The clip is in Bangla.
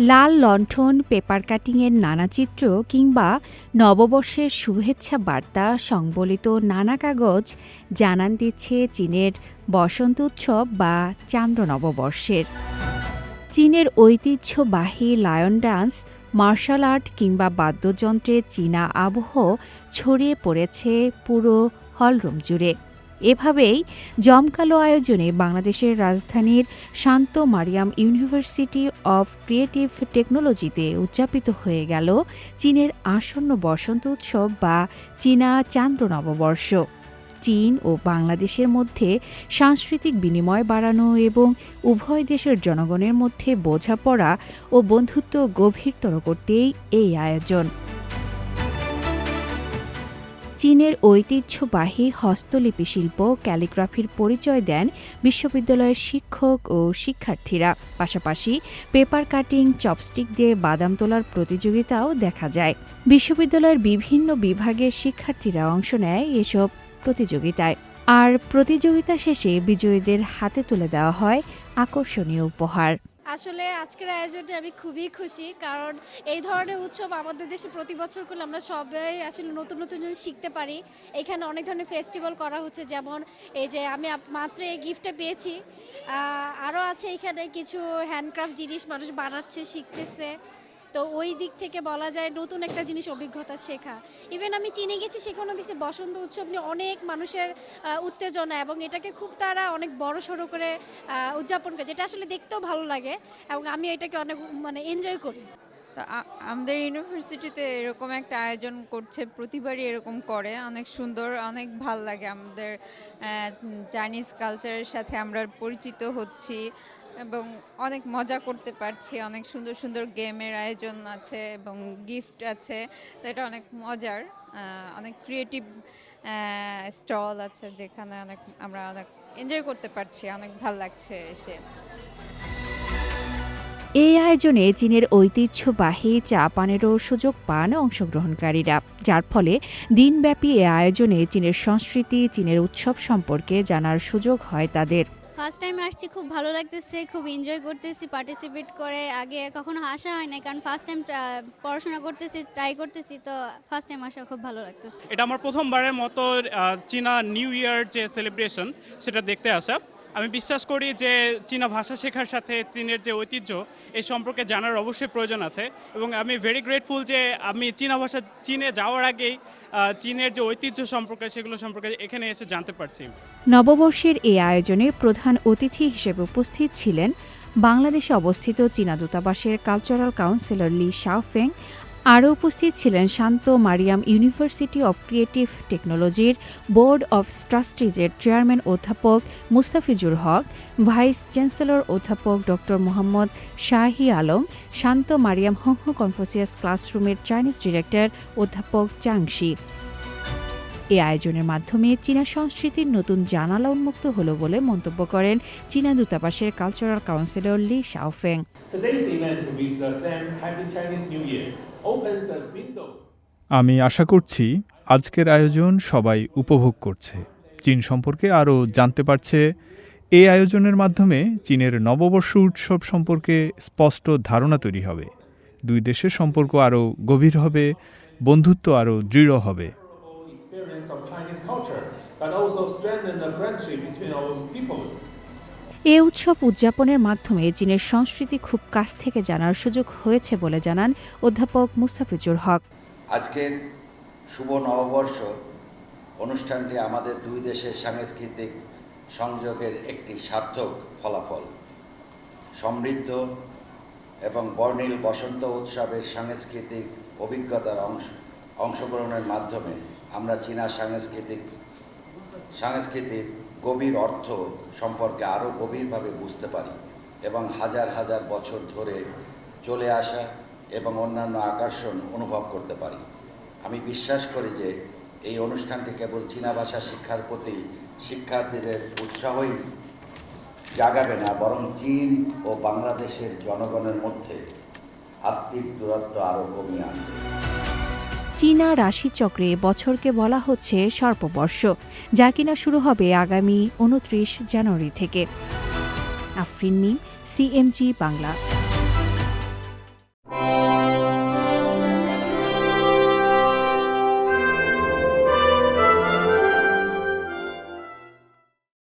লাল লণ্ঠন, পেপার কাটিংয়ের নানা চিত্র কিংবা নববর্ষের শুভেচ্ছা বার্তা সংবলিত নানা কাগজ জানান দিচ্ছে চীনের বসন্ত উৎসব বা চান্দ্র নববর্ষের। চীনের ঐতিহ্যবাহী লায়ন ডান্স, মার্শাল আর্ট কিংবা বাদ্যযন্ত্রের চীনা আবহ ছড়িয়ে পড়েছে পুরো হলরুম জুড়ে। এভাবেই জমকালো আয়োজনে বাংলাদেশের রাজধানীর Shanto Mariam University of Creative টেকনোলজিতে উদযাপিত হয়ে গেল চীনের আসন্ন বসন্ত উৎসব বা চীনা চান্দ্র নববর্ষ। চীন ও বাংলাদেশের মধ্যে সাংস্কৃতিক বিনিময় বাড়ানো এবং উভয় দেশের জনগণের মধ্যে বোঝাপড়া ও বন্ধুত্ব গভীরতর করতেই এই আয়োজন। চীনের ঐতিহ্যবাহী হস্তলিপি শিল্প ক্যালিগ্রাফির পরিচয় দেন বিশ্ববিদ্যালয়ের শিক্ষক ও শিক্ষার্থীরা। পাশাপাশি পেপার কাটিং, চপস্টিক দিয়ে বাদাম তোলার প্রতিযোগিতাও দেখা যায়। বিশ্ববিদ্যালয়ের বিভিন্ন বিভাগের শিক্ষার্থীরা অংশ নেয় এসব প্রতিযোগিতায়। আর প্রতিযোগিতা শেষে বিজয়ীদের হাতে তুলে দেওয়া হয় আকর্ষণীয় উপহার। আসলে আজকের আয়োজনে আমি খুবই খুশি, কারণ এই ধরনের উৎসব আমাদের দেশে প্রতি বছর করলে আমরা সবাই আসলে নতুন নতুন জিনিস শিখতে পারি। এখানে অনেক ধরনের ফেস্টিভ্যাল করা হচ্ছে, যেমন এই যে আমি মাত্র এই গিফটটা পেয়েছি। আরও আছে এখানে কিছু হ্যান্ডক্রাফট জিনিস মানুষ বানাচ্ছে, শিখতেছে। তো ওই দিক থেকে বলা যায় নতুন একটা জিনিস অভিজ্ঞতা শেখা। ইভেন আমি চিনে গেছি, সেখানেও দেখছি বসন্ত উৎসব নিয়ে অনেক মানুষের উত্তেজনা এবং এটাকে খুব তারা অনেক বড় সড়ো করে উদযাপন করে, যেটা আসলে দেখতেও ভালো লাগে এবং আমি এটাকে অনেক মানে এনজয় করি। আমাদের ইউনিভার্সিটিতে এরকম একটা আয়োজন করছে, প্রতিবারই এরকম করে, অনেক সুন্দর, অনেক ভালো লাগে আমাদের চাইনিজ কালচারের সাথে আমরা পরিচিত হচ্ছি। এবং অনেক মজা করতে পারছি, অনেক সুন্দর সুন্দর গেমের আয়োজন আছে এবং গিফট আছে, তো এটা অনেক মজার। অনেক ক্রিয়েটিভ স্টল আছে যেখানে অনেক আমরা অনেক এনজয় করতে পারছি, অনেক ভালো লাগছে এসে। এই আয়োজনে চীনের ঐতিহ্যবাহী চা পানেরও সুযোগ পান অংশগ্রহণকারীরা, যার ফলে দিনব্যাপী এ আয়োজনে চীনের সংস্কৃতি, চীনের উৎসব সম্পর্কে জানার সুযোগ হয় তাদের। ফার্স্ট টাইম আসছি, খুব ভালো লাগতেছে, খুব এনজয় করতেছি পার্টিসিপেট করে। আগে কখনো আসা হয় না কারণ ফার্স্ট টাইম পড়াশোনা করতেছি ট্রাই করতেছি, তো ফার্স্ট টাইম আসা খুব ভালো লাগতেছে। এটা আমার প্রথমবারের মতো চীনা নিউ ইয়ার যে সেলিব্রেশন সেটা দেখতে আসা। আমি বিশ্বাস করি যে চীনা ভাষা শেখার সাথে চীনের যে ঐতিহ্য, এই সম্পর্কে জানার অবশ্যই প্রয়োজন আছে এবং আমি ভেরি গ্রেটফুল যে আমি চীনা ভাষা, চীনে যাওয়ার আগেই চীনের যে ঐতিহ্য সম্পর্কে, সেগুলো সম্পর্কে এখানে এসে জানতে পারছি। নববর্ষের এই আয়োজনে প্রধান অতিথি হিসেবে উপস্থিত ছিলেন বাংলাদেশে অবস্থিত চীনা দূতাবাসের কালচারাল কাউন্সিলর লি শাওফেং আরও উপস্থিত ছিলেন Shanto Mariam University of Creative টেকনোলজির বোর্ড অফ ট্রাস্টিজের চেয়ারম্যান অধ্যাপক মুস্তাফিজুর হক, ভাইস চ্যান্সেলর অধ্যাপক ড মোহাম্মদ শাহি আলম, শান্ত মারিয়াম হংহ কনফোসিয়াস ক্লাসরুমের চাইনিজ ডিরেক্টর অধ্যাপক চাংশি। এ আয়োজনের মাধ্যমে চীনা সংস্কৃতির নতুন জানালা উন্মুক্ত হলো বলে মন্তব্য করেন চীনা দূতাবাসের কালচারাল কাউন্সিলর লি শাওফেং। আমি আশা করছি আজকের আয়োজন সবাই উপভোগ করছে। চীন সম্পর্কে আরও জানতে পারছে এই আয়োজনের মাধ্যমে চীনের নববর্ষ উৎসব সম্পর্কে স্পষ্ট ধারণা তৈরি হবে। দুই দেশের সম্পর্ক আরও গভীর হবে বন্ধুত্ব আরও দৃঢ় হবে। Chinese culture, but also strengthen the friendship between our peoples. এ উৎসব উদযাপনের মাধ্যমে চীনের সংস্কৃতি খুব কাছ থেকে জানার সুযোগ হয়েছে বলে জানান অধ্যাপক মুস্তাফিজুর হক আজকের শুভ নববর্ষ অনুষ্ঠানটি আমাদের দুই দেশের সাংস্কৃতিক সংযোগের একটি সার্থক ফলাফল সমৃদ্ধ এবং বর্ণিল বসন্ত উৎসবের সাংস্কৃতিক অভিজ্ঞতার অংশ অংশগ্রহণের মাধ্যমে আমরা চীনা সাংস্কৃতিক সাংস্কৃতিক গভীর অর্থ সম্পর্কে আরও গভীরভাবে বুঝতে পারি এবং হাজার হাজার বছর ধরে চলে আসা এবং অন্যান্য আকর্ষণ অনুভব করতে পারি। আমি বিশ্বাস করি যে এই অনুষ্ঠানটি কেবল চীনা ভাষা শিক্ষার প্রতি শিক্ষার্থীদের উৎসাহই জাগাবে না, বরং চীন ও বাংলাদেশের জনগণের মধ্যে আত্মিক দূরত্ব আরও কমিয়ে আনবে। চীনা রাশিচক্রে বছরকে বলা হচ্ছে সর্পবর্ষ, যা কিনা শুরু হবে আগামী উনত্রিশ জানুয়ারি থেকে। আফরিন মিম, সিএমজি বাংলা।